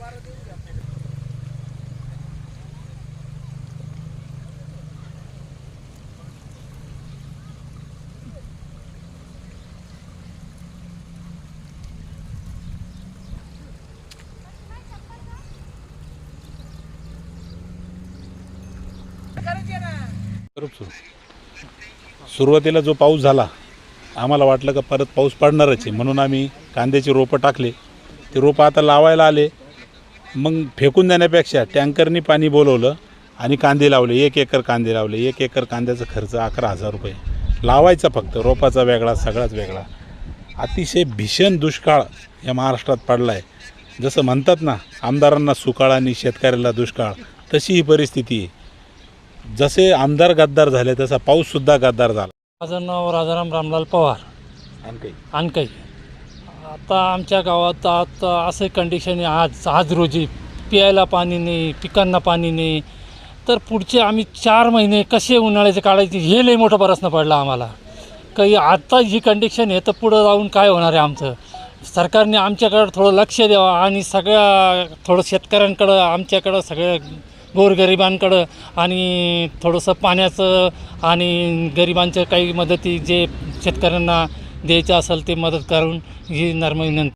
बरोबर सुरू सुरुवातीला जो पाऊस झाला आम्हाला वाटलं का परत पाऊस पडणारच आहे. म्हणून आम्ही कांद्याची रोपं टाकले. ते रोपं आता लावायला आले. मग फेकून देण्यापेक्षा टँकरनी पाणी बोलवलं आणि कांदे लावले. एक एकर कांदे लावले. एक एकर कांद्याचा खर्च अकरा हजार रुपये. लावायचा फक्त. रोपाचा वेगळा सगळाच वेगळा. अतिशय भीषण दुष्काळ या महाराष्ट्रात पडला आहे जसं म्हणतात ना आमदारांना सुकाळ आणि शेतकऱ्याला दुष्काळ. तशी ही परिस्थिती आहे. जसे आमदार गद्दार झाले तसा पाऊससुद्धा गद्दार झाला. माझं नाव राजाराम रामलाल पवार. आणि काही आणकाई आता आमच्या गावात आता असं कंडिशन आहे आज आज रोजी प्यायला पाणी नाही पिकांना पाणी नाही. तर पुढचे आम्ही चार महिने कसे उन्हाळ्याचे काढायचे हे लई मोठा प्रश्न पडला आम्हाला. काही आता ही कंडिशन आहे तर पुढं जाऊन काय होणार आहे आमचं? सरकारने आमच्याकडं थोडं लक्ष द्यावं आणि सगळ्या थोडं शेतकऱ्यांकडं आमच्याकडं सगळ्या गोरगरिबांकडं आणि थोडंसं पाण्याचं आणि गरिबांच्या काही मदती जे शेतकऱ्यांना द्यायचं असेल ते मदत करून ही नर्म विनंती